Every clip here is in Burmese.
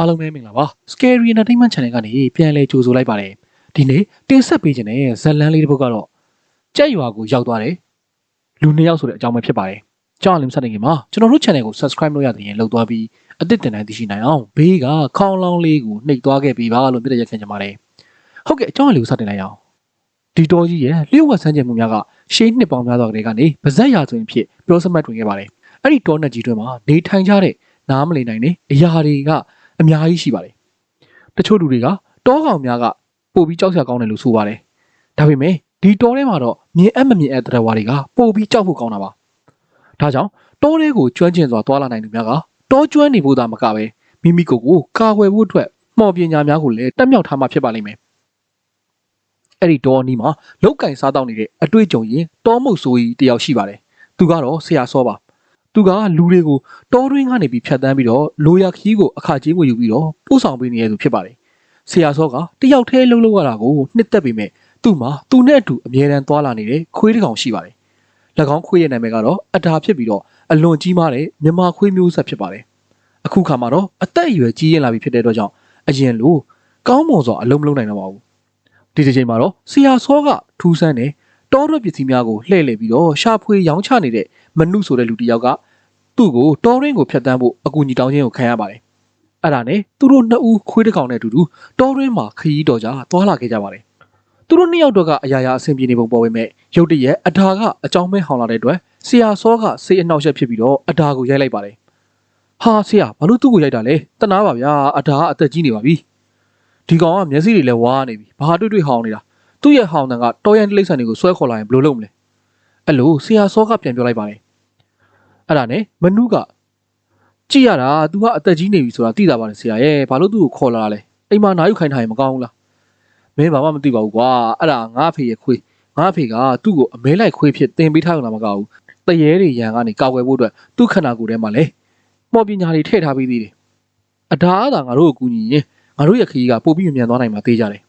အားလုံးပဲမင်္ဂလာပါ Scary Entertainment Channel ကနေပြန်လည်ကြိုဆိုလိုက်ပါတယ်ဒီနေ့တင်ဆက်ပေးခြင်းတဲ့ဇတ်လန်းလေးတစ်ပုဒ်ကတော့ကြက်ရွာကိုရောက်သွားတယ်လူနှစ်ယောက်ဆိုတဲ့အကြောင်းပဲဖြစ်ပါတယ်ကြောင်းအလင်းစတဲ့ခင်မှာကျွန်တော်တို့ channel ကို subscribe လုပ်ရတဲ့ရင်လုပ်သွားပြီးအသစ်တင်တိုင်းသိရှိနိုင်အောင်ဘေးကခေါင်းလောင်းလေးကိုနှိပ်သွားခဲ့ပြီးပါလို့ပြည့်တဲ့ရက်ခံကြပါတယ်ဟုတ်ကဲ့အကြောင်းအလေးကိုစတင်လိုက်အောင်ဒီတော်ကြီးရဲ့လျှို့ဝှက်ဆန်းကျင်မှုများကရှေးနှစ်ပေါင်းများစွာကလေးကနေဗဇက်ရာဆိုရင်ဖြစ်ပြောစမှတ်တွင်ခဲ့ပါတယ်အဲ့ဒီတောနက်ကြီးတွင်မှာနေထိုင်ကြတဲ့နားမလည်နိုင်တဲ့အရာတွေက အများကြီးရှိပါတယ်။တချို့လူတွေကတောကောင်များကပို့ပြီးကြောက်စရာကောင်းတယ်လို့ဆိုပါတယ်။ဒါပေမဲ့ဒီတောထဲမှာတော့မြင်အပ်မမြင်အပ်တဲ့ဝါတွေကပို့ပြီးကြောက်ဖို့ကောင်းတာပါ။ဒါကြောင့်တောထဲကိုကျွမ်းကျင်စွာသွားလာနိုင်သူများကတောကျွမ်းနေဖို့သာမကပဲမိမိကိုယ်ကိုကာကွယ်ဖို့အတွက်မှော်ပညာများကိုလည်းတက်မြောက်ထားမှဖြစ်ပါလိမ့်မယ်။အဲ့ဒီတောအနီးမှာလောက်ကင်စားတောက်နေတဲ့အတွေ့အကြုံရင်တောမုတ်ဆိုကြီးတယောက်ရှိပါတယ်။သူကတော့ဆရာစောပါ။ သူကလူတွေကိုတောတွင်းကနေပြီးဖြတ်တန်းပြီးတော့လိုရာခီးကိုအခကြေးငွေယူပြီးတော့ပို့ဆောင်ပေးနေရသူဖြစ်ပါတယ်။ဆရာစောကတယောက်တည်းလှုပ်လှုပ်ရတာကိုနှစ်သက်ပေမဲ့သူ့မှာသူနဲ့အတူအမြဲတမ်းသွားလာနေတဲ့ခွေးတစ်ကောင်ရှိပါတယ်။၎င်းခွေးရဲ့နာမည်ကတော့အတာဖြစ်ပြီးတော့အလွန်ကြီးမားတဲ့မြမခွေးမျိုးဆက်ဖြစ်ပါတယ်။အခုခါမှာတော့အသက်အရွယ်ကြီးရင်လာပြီဖြစ်တဲ့အတွက်ကြောင့်အရင်လိုကောင်းမွန်စွာအလုံးမလုံးနိုင်တော့ပါဘူး။ဒီတစ်ချိန်မှာတော့ဆရာစောကထူးဆန်းတဲ့တောရွက်ပစ္စည်းများကိုလှည့်လည်ပြီးတော့ရှာဖွေရောင်းချနေတဲ့မနုဆိုတဲ့လူတစ်ယောက်က သူ့ကိုတောရင်းကိုဖျက်ဆီးဖို့အကူအညီတောင်းခြင်းကိုခံရပါတယ်။အဲ့ဒါနဲ့သူတို့နှစ်ဦးခွေးတစ်ကောင်နဲ့အတူတူတောရင်းမှာခရီးတော်ကြသွားလာခဲ့ကြပါတယ်။သူတို့နှစ်ယောက်တော့ကအရာရာအဆင်ပြေနေပုံပေါ်ပေမဲ့ရုတ်တရက်အထာကအကြောင်းမဲဟောင်းလာတဲ့အတွက်ဆရာစောကစိတ်အနှောက်အယှက်ဖြစ်ပြီးတော့အထာကိုရိုက်လိုက်ပါတယ်။ဟာဆရာဘာလို့သူ့ကိုရိုက်တာလဲတနာပါဗျာအထာကအသက်ကြီးနေပါပြီ။ဒီကောင်ကမျက်စိတွေလည်းဝါးနေပြီဘာတွေ့တွေ့ဟောင်းနေတာသူ့ရဲ့ဟောင်းတန်ကတော်ရန်တိလိษံတွေကိုဆွဲခေါ်လာရင်ဘယ်လိုလုပ်မလဲ။အဲ့လိုဆရာစောကပြန်ပြောလိုက်ပါတယ်။ အဲ့ဒါနဲ့မနုကကြည့်ရတာ तू ကအသက်ကြီးနေပြီဆိုတာသိတာပါတယ်ဆရာရဲ့ဘာလို့သူ့ကိုခေါ်လာတာလဲအိမ်မှာနာယူခိုင်းထားရင်မကောင်းဘူးလားမင်းဘာမှမသိပါဘူးကွာအဲ့ဒါငါအဖေရဲ့ခွေးငါအဖေကသူ့ကိုအမဲလိုက်ခွေးဖြစ်တင်ပေးထားကြတာမကောက်ဘူးတရေတွေရန်ကနေကောက်ွယ်ဖို့အတွက်သူ့ခန္ဓာကိုယ်ထဲမှာလေမော်ပညာတွေထည့်ထားပြီးသေးတယ်အဒါအသာငါတို့ကိုကူညီရင်ငါတို့ရဲ့ခရီးကပို့ပြီးမြန်သွားနိုင်မှာသေးကြတယ်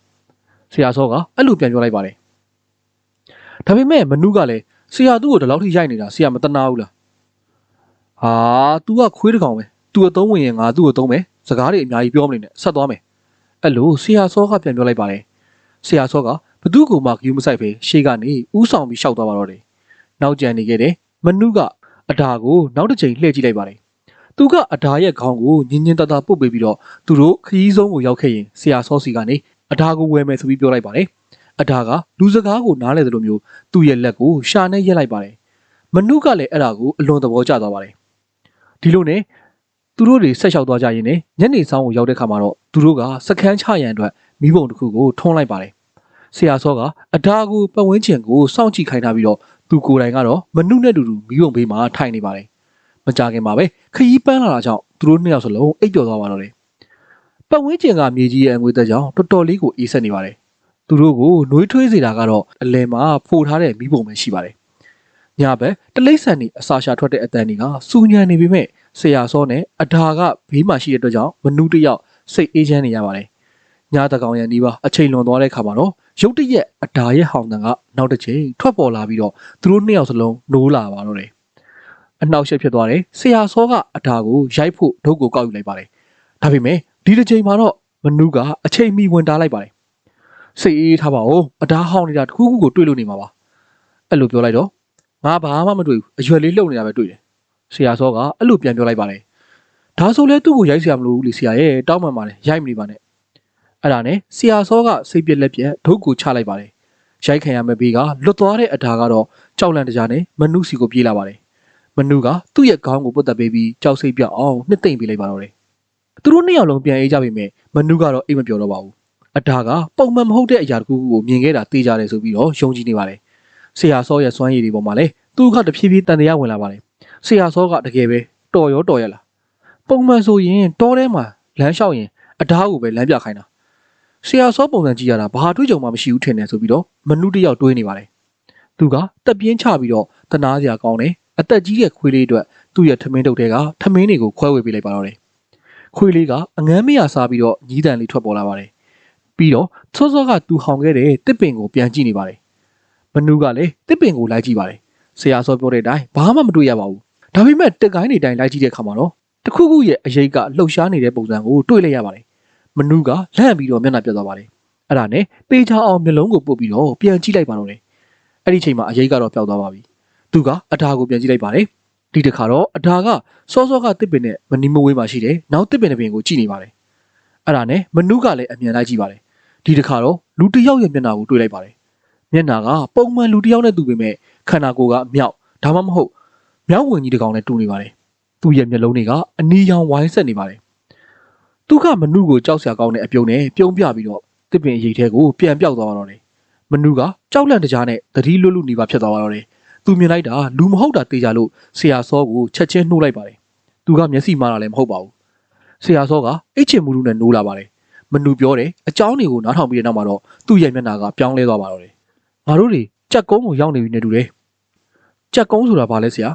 ဆရာစောကအဲ့လိုပြန်ပြောလိုက်ပါတယ်ဒါပေမဲ့မနုကလည်းဆရာသူ့ကိုဒီလောက်ထိရိုက်နေတာဆရာမတနာဘူးလား ဟာ तू ကခွေးတကောင်ပဲ तू အသုံးဝင်ရင်ငါသူ့ကိုသုံးမယ်စကားတွေအများကြီးပြောမနေနဲ့ဆက်သွားမယ်အဲ့လိုဆရာစောကပြန်ပြောလိုက်ပါတယ်ဆရာစောကဘသူ့ကိုမှဂယူးမဆိုင်ပဲရှေ့ကနေဥဆောင်ပြီးရှောက်သွားပါတော့တယ်နောက်ကျန်နေခဲ့တယ်မနုကအဒါကိုနောက်တစ်ချိန်လှည့်ကြည့်လိုက်ပါတယ်သူကအဒါရဲ့ခေါင်းကိုညင်ညင်တတပုတ်ပေးပြီးတော့သူတို့ခရီးဆုံးကိုရောက်ခဲ့ရင်ဆရာစောစီကနေအဒါကိုဝယ်မယ်ဆိုပြီးပြောလိုက်ပါတယ်အဒါကလူစကားကိုနားလဲတယ်လို့မျိုးသူ့ရဲ့လက်ကိုရှာနဲ့ရက်လိုက်ပါတယ်မနုကလည်းအဲ့ဒါကိုအလွန်သဘောကျသွားပါတယ် ဒီလိုနဲ့သူတို့တွေဆက်လျှောက်သွားကြရင်လည်းညနေဆောင်ကိုရောက်တဲ့ခါမှာတော့သူတို့ကစကန်းချရန်အတွက်မိဘုံတစ်ခုကိုထွန်းလိုက်ပါတယ်ဆရာစောကအဒါကိုပတ်ဝန်းကျင်ကိုစောင့်ကြည့်ခိုင်းထားပြီးတော့သူကိုယ်တိုင်ကတော့မနုနဲ့တူတူမိဘုံဘေးမှာထိုင်နေပါတယ်မကြခင်မှာပဲခရီးပန်းလာတာကြောင့်သူတို့နှစ်ယောက်စလုံးအိပ်ပျော်သွားပါတော့တယ်ပတ်ဝန်းကျင်ကမြေကြီးရဲ့အငွေသက်ကြောင့်တော်တော်လေးကိုအေးဆက်နေပါတယ်သူတို့ကိုနှွေးထွေးစေတာကတော့အလယ်မှာဖိုထားတဲ့မိဘုံပဲရှိပါတယ် ညဘက်တလိษံနေအစာရှာထွက်တဲ့အတန်တွေကစူညံနေပေမဲ့ဆရာစောနဲ့အဒါကဘေးမှာရှိတဲ့အတွက်ကြောင့်မနူးတယောက်စိတ်အေးချမ်းနေရပါတယ်ညတကောင်ရန်ဒီပါအချိန်လွန်သွားတဲ့ခါမှာတော့ရုတ်တရက်အဒါရဲ့ဟောင်းတန်ကနောက်တစ်ချိန်ထွက်ပေါ်လာပြီးတော့သူတို့နှစ်ယောက်စလုံးနိုးလာပါတော့တယ်အနှောက်အယှက်ဖြစ်သွားတယ်ဆရာစောကအဒါကိုရိုက်ဖို့ဒုတ်ကိုကောက်ယူလိုက်ပါတယ်ဒါပေမဲ့ဒီတစ်ချိန်မှာတော့မနူးကအချိန်မီဝင်တားလိုက်ပါတယ်စိတ်အေးထားပါဦးအဒါဟောင်းနေတာတခုခုကိုတွေ့လို့နေမှာပါအဲ့လိုပြောလိုက်တော့ ငါဘာမှမတွေ့ဘူးအရွယ်လေးလှုပ်နေတာပဲတွေ့တယ်ဆရာစောကအဲ့လိုပြန်ပြောလိုက်ပါတယ်ဒါဆိုလဲသူ့ကိုရိုက်ဆရာမလို့ဘူးလေဆရာရဲ့တောင်းပန်ပါတယ်ရိုက်မနေပါနဲ့အဲ့ဒါနဲ့ဆရာစောကစိတ်ပြက်လက်ပြက်ဒုတ်ကိုချလိုက်ပါတယ်ရိုက်ခံရမယ့်ဘေးကလွတ်သွားတဲ့အထာကတော့ကြောက်လန့်တကြားနဲ့မနုစီကိုပြေးလာပါတယ်မနုကသူ့ရဲ့ခေါင်းကိုပုတ်တက်ပေးပြီးကြောက်စိတ်ပြောက်အောင်နှစ်သိမ့်ပေးလိုက်ပါတော့တယ်သူတို့နှစ်ယောက်လုံးပြန်အေးကြပြီမဲ့မနုကတော့အိမ်မပြောတော့ပါဘူးအထာကပုံမှန်မဟုတ်တဲ့အရာတခုခုကိုမြင်ခဲ့တာသိကြတယ်ဆိုပြီးတော့ယုံကြည်နေပါတယ် ဆရာစောရဲ့စွမ်းရည်တွေပေါ်မှာလည်းသူကတဖြည်းဖြည်းတန်တရားဝင်လာပါတယ်ဆရာစောကတကယ်ပဲတော်ရောတော်ရလားပုံမှန်ဆိုရင်တောထဲမှာလမ်းလျှောက်ရင်အဓားကိုပဲလမ်းပြခိုင်းတာဆရာစောပုံစံကြည့်ရတာဘာတွေးကြုံမှမရှိဘူးထင်တယ်ဆိုပြီးတော့မနုတယောက်တွေးနေပါတယ်သူကတက်ပြင်းချပြီးတော့တနာစရာကောင်းတယ်အသက်ကြီးတဲ့ခွေးလေးအတွက်သူ့ရဲ့ထမင်းတုပ်တွေကထမင်းတွေကိုခွဲဝေပေးလိုက်ပါတော့တယ်ခွေးလေးကအငမ်းမရစားပြီးတော့ညီးတန်လေးထွက်ပေါ်လာပါတယ်ပြီးတော့စောစောကသူဟောင်ခဲ့တဲ့တစ်ပင်ကိုပြန်ကြည့်နေပါတယ် မနုကလည်းတစ်ပင်ကိုလိုက်ကြည့်ပါတယ်ဆရာစောပြောတဲ့အတိုင်းဘာမှမတွေ့ရပါဘူးဒါပေမဲ့တက်ကိုင်းတွေတိုင်းလိုက်ကြည့်တဲ့အခါမှာတော့တစ်ခုခုရဲ့အရေးကလှုပ်ရှားနေတဲ့ပုံစံကိုတွေ့လိုက်ရပါတယ်မနုကလန့်ပြီးတော့မျက်နှာပြတ်သွားပါတယ်အဲ့ဒါနဲ့ပေချာအောင်မျက်လုံးကိုပုတ်ပြီးတော့ပြန်ကြည့်လိုက်ပါတော့တယ်အဲ့ဒီချိန်မှာအရေးကတော့ပျောက်သွားပါပြီသူကအထာကိုပြန်ကြည့်လိုက်ပါတယ်ဒီတစ်ခါတော့အထာကစောစောကတစ်ပင်နဲ့မနီမဝေးမှာရှိတယ်နောက်တစ်ပင်တစ်ပင်ကိုကြည့်နေပါတယ်အဲ့ဒါနဲ့မနုကလည်းအမြန်လိုက်ကြည့်ပါတယ်ဒီတစ်ခါတော့လူတစ်ယောက်ရဲ့မျက်နှာကိုတွေ့လိုက်ပါတယ် မျက်နှာကပုံမှန်လူတစ်ယောက်နဲ့တူပေမဲ့ခန္ဓာကိုယ်ကအမြောက်ဒါမှမဟုတ်မြောက်ဝင်ကြီးတစ်ကောင်နဲ့တူနေပါတယ်သူ့ရဲ့မျက်လုံးတွေကအနီရောင်ဝိုင်းဆက်နေပါတယ်သူကမနုကိုကြောက်စရာကောင်းတဲ့အပြုံးနဲ့ပြုံးပြပြီးတော့တစ်ပင်ရိတ်ထဲကိုပြန်ပြောက်သွားတော့တယ်မနုကကြောက်လန့်တကြားနဲ့သတိလွတ်လွတ်နေပါဖြစ်သွားတော့တယ်သူမြင်လိုက်တာလူမဟုတ်တာတေးကြလို့ဆရာစောကိုချက်ချင်းနှိုးလိုက်ပါတယ်သူကမျက်စိမားတာလည်းမဟုတ်ပါဘူးဆရာစောကအိတ်ချင်မှုလူနဲ့နိုးလာပါတယ်မနုပြောတယ်အကြောင်းတွေကိုနားထောင်ပြီးတဲ့နောက်မှာတော့သူ့ရဲ့မျက်နှာကပြောင်းလဲသွားပါတော့တယ် ငါတို့တွေကြက်ကုန်းကိုရောက်နေပြီနဲ့တူတယ်ကြက်ကုန်းဆိုတာဘာလဲဆရာ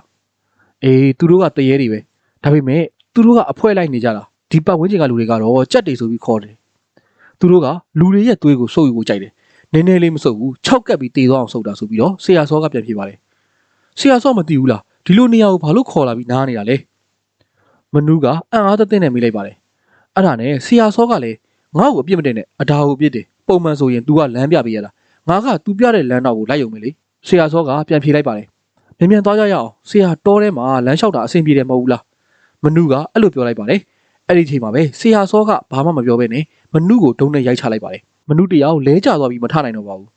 အေးသူတို့ကတရေတွေပဲဒါပေမဲ့သူတို့ကအဖွဲလိုက်နေကြတာဒီပတ်ဝန်းကျင်ကလူတွေကတော့ကြက်တွေဆိုပြီးခေါ်တယ်သူတို့ကလူတွေရဲ့သွေးကိုစုပ်ယူဖို့ကြိုက်တယ်နည်းနည်းလေးမစုပ်ဘူးခြောက်ကပ်ပြီးတေသွားအောင်စုပ်တာဆိုပြီးတော့ဆရာစောကပြန်ပြေးပါတယ်ဆရာစောမသိဘူးလားဒီလိုနေရာကိုဘာလို့ခေါ်လာပြီးနားနေတာလဲမနူးကအံ့အားသသင့်နဲ့မိလိုက်ပါတယ်အဲ့ဒါနဲ့ဆရာစောကလည်းငါ့ကိုအပြစ်မတင်နဲ့အတားကိုအပြစ်တင်ပုံမှန်ဆိုရင် तू ကလမ်းပြပေးရတာ ငါက तू ပြတဲ့လမ်းတော့ကိုလိုက်ရုံပဲလေဆရာစောကပြန်ဖြေလိုက်ပါတယ်မြန်မြန်သွားကြရအောင်ဆရာတောထဲမှာလမ်းလျှောက်တာအဆင်ပြေတယ်မဟုတ်ဘူးလားမနူးကအဲ့လိုပြောလိုက်ပါတယ်အဲ့ဒီချိန်မှာပဲဆရာစောကဘာမှမပြောဘဲနဲ့မနူးကိုဒုံနဲ့ရိုက်ချလိုက်ပါတယ်မနူးတယောက်လဲကျသွားပြီးမထနိုင်တော့ပါဘူး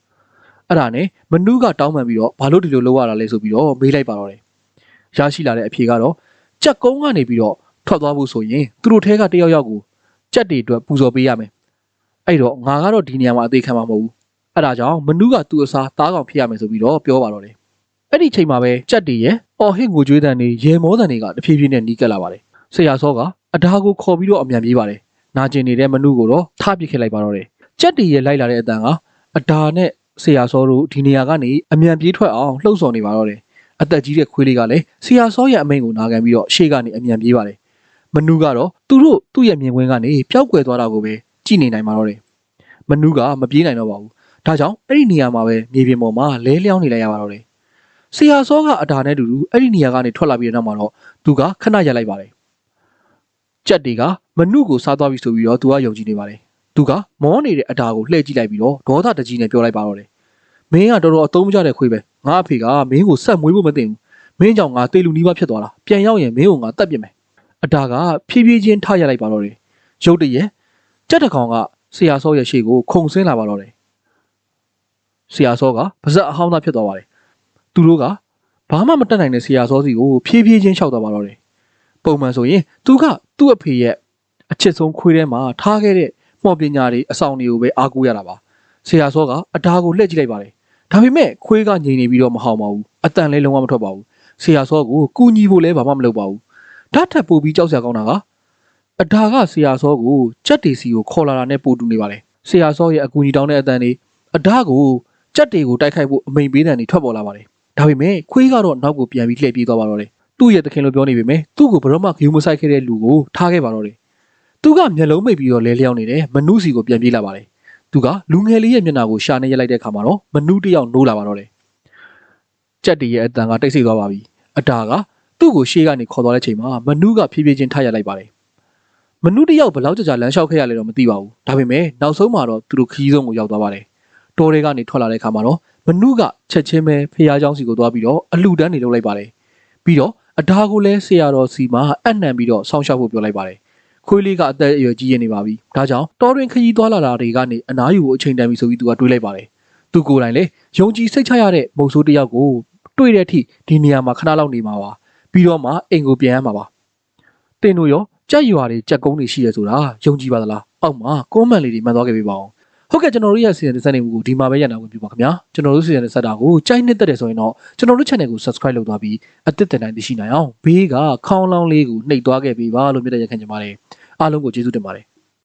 အဲ့ဒါနဲ့မနူးကတောင်းပန်ပြီးတော့ဘာလို့ဒီလိုလုပ်ရတာလဲဆိုပြီးတော့မေးလိုက်ပါတော့တယ်ရရှိလာတဲ့အဖြေကတော့ကြက်ကုန်းကနေပြီးတော့ထွက်သွားဖို့ဆိုရင်သူတို့ထဲကတယောက်ယောက်ကိုကြက်တွေအတွက်ပူဇော်ပေးရမယ်အဲ့တော့ငါကတော့ဒီနေရာမှာအသေးခံမှာမဟုတ်ဘူး အဲ့ဒါကြောင့်မနူးကသူ့အစားသားကောင်ဖြစ်ရမယ်ဆိုပြီးတော့ပြောပါတော့တယ်အဲ့ဒီချိန်မှာပဲကြက်တွေရဲ့အော်ဟစ်ငိုကြွေးတန်တွေရေမောတန်တွေကတဖြည်းဖြည်းနဲ့နီးကပ်လာပါတယ်ဆရာစောကအဒါကိုခေါ်ပြီးတော့အမြန်ပြေးပါတယ်နာကျင်နေတဲ့မနုကိုတော့ထပစ်ခဲ့လိုက်ပါတော့တယ်ကြက်တီရဲ့လိုက်လာတဲ့အတန်ကအဒါနဲ့ဆရာစောတို့ဒီနေရာကနေအမြန်ပြေးထွက်အောင်လှုပ်ဆော်နေပါတော့တယ်အသက်ကြီးတဲ့ခွေးလေးကလည်းဆရာစောရဲ့အမိန့်ကိုနာခံပြီးတော့ရှေ့ကနေအမြန်ပြေးပါတယ်မနုကတော့သူတို့သူ့ရဲ့မြင်ကွင်းကနေပျောက်ကွယ်သွားတာကိုပဲကြည့်နေနိုင်ပါတော့တယ်မနုကမပြေးနိုင်တော့ပါဘူး ဒါကြောင့်အဲ့ဒီနေရာမှာပဲမြေပြင်ပေါ်မှာလဲလျောင်းနေလိုက်ရပါတော့တယ်ဆရာစောကအဒါနဲ့တူတူအဲ့ဒီနေရာကနေထွက်လာပြီးတဲ့နောက်မှာတော့သူကခဏရက်လိုက်ပါတယ်ကြက်တွေကမနုကိုစားသွားပြီဆိုပြီးတော့သူကယုံကြည်နေပါတယ်။သူကမောနေတဲ့အတားကိုလှည့်ကြည့်လိုက်ပြီးတော့ဒေါသတကြီးနဲ့ပြောလိုက်ပါတော့တယ်။မင်းကတော်တော်အသုံးမကျတဲ့ခွေးပဲ။ငါအဖေကမင်းကိုဆက်မွေးဖို့မသိဘူး။မင်းကြောင့်ငါတေလူနီးပါးဖြစ်သွားတာ။ပြန်ရောက်ရင်မင်းကိုငါတတ်ပြစ်မယ်။အတားကဖြည်းဖြည်းချင်းထရလိုက်ပါတော့တယ်။ရုတ်တရက်ကြက်တစ်ကောင်ကဆရာစောရဲ့ရှေ့ကိုခုံဆင်းလာပါတော့တယ်။ ဆရာစောကပါဇက်အဟောင်းသားဖြစ်သွားပါတယ်။သူတို့ကဘာမှမတတ်နိုင်တဲ့ဆရာစောစီကိုဖြည်းဖြည်းချင်းလျှောက်သွားပါတော့တယ်။ပုံမှန်ဆိုရင်သူကသူ့အဖေရဲ့အချစ်ဆုံးခွေးထဲမှာထားခဲ့တဲ့မော်ပညာတွေအဆောင်တွေကိုပဲအားကိုးရတာပါဆရာစောကအတားကိုလှည့်ကြည့်လိုက်ပါတယ်ဒါပေမဲ့ခွေးကငြိမ်နေပြီးတော့မဟောင်ပါဘူးအတန်လည်းလုံးဝမထွက်ပါဘူးဆရာစောကိုကူညီဖို့လည်းဘာမှမလုပ်ပါဘူးဓာတ်ထပ်ပို့ပြီးကြောက်စရာကောင်းတာကအတားကဆရာစောကိုကြက်တီစီကိုခေါ်လာတာနဲ့ပို့တူနေပါတယ်ဆရာစောရဲ့အကူအညီတောင်းတဲ့အတန်တွေအတားကို ကြက်တွေကိုတိုက်ခိုက်ဖို့အမိန်ပေးတဲ့နေထွက်ပေါ်လာပါတယ်ဒါပေမဲ့ခွေးကတော့နောက်ကိုပြန်ပြီးလှည့်ပြေးသွားပါတော့တယ်သူ့ရဲ့တခင်လိုပြောနေပေမဲ့သူ့ကိုဘရော့မဂယူမဆိုင်ခဲ့တဲ့လူကိုထားခဲ့ပါတော့တယ်သူကမျက်လုံးမိတ်ပြီးတော့လဲလျောင်းနေတယ်မနုစီကိုပြန်ပြေးလာပါတယ်သူကလူငယ်လေးရဲ့မျက်နှာကိုရှာနေရက်လိုက်တဲ့အခါမှာတော့မနုတယောက်နိုးလာပါတော့တယ်ကြက်တီရဲ့အတန်ကတိတ်ဆိတ်သွားပါပြီအတာကသူ့ကိုရှေ့ကနေခေါ်သွားတဲ့ချိန်မှာမနုကဖြည်းဖြည်းချင်းထရက်လိုက်ပါတယ်မနုတယောက်ဘယ်လောက်ကြာကြာလမ်းလျှောက်ခဲ့ရလဲတော့မသိပါဘူးဒါပေမဲ့နောက်ဆုံးမှာတော့သူတို့ခီးဆုံးကိုရောက်သွားပါတယ် တော်တွေကနေထွက်လာတဲ့အခါမှာတော့မနုကချက်ချင်းပဲဖះเจ้าစီကိုသွားပြီးတော့အလူတန်းနေလုပ်လိုက်ပါတယ်ပြီးတော့အဒါကိုလည်းဆရာတော်စီမှာအနှံပြီးတော့ဆောင်းရှောက်ဖို့ပြောလိုက်ပါတယ်ခွေးလေးကအသက်အရွယ်ကြီးရနေပါပြီဒါကြောင့်တော်တွင်ခရီးသွားလာတာတွေကနေအနားယူဖို့အချိန်တန်ပြီဆိုပြီးသူကတွေးလိုက်ပါတယ်သူကိုယ်တိုင်လည်းယုံကြည်စိတ်ချရတဲ့မုတ်ဆိုးတစ်ယောက်ကိုတွေ့တဲ့အထိဒီနေရာမှာခဏလောက်နေမှာပါပြီးတော့မှအိမ်ကိုပြန်ရမှာပါတင်တို့ရောကြက်ရွာတွေကြက်ကုန်းတွေရှိရဆိုတာယုံကြည်ပါသလားအောက်မှာကွန်မန့်လေးတွေမှန်သွားခဲ့ပြီပါအောင် ဟုတ်ကဲ့ကျွန်တော်တို့ရဲ့စီစဉ်တဲ့စက်နေမှုကိုဒီမှာပဲရန်နာဝင်ပြပါခင်ဗျာကျွန်တော်တို့စီစဉ်တဲ့စက်တာကိုကြိုက်နှစ်သက်တယ်ဆိုရင်တော့ကျွန်တော်တို့ channel ကို subscribe လုပ်သွားပြီးအသစ်တင်တိုင်းသိရှိနိုင်အောင်ဘေးကခေါင်းလောင်းလေးကိုနှိပ်သွားခဲ့ပေးပါလို့မြတ်တဲ့ရခံကြပါတယ်အားလုံးကိုကျေးဇူးတင်ပါတယ်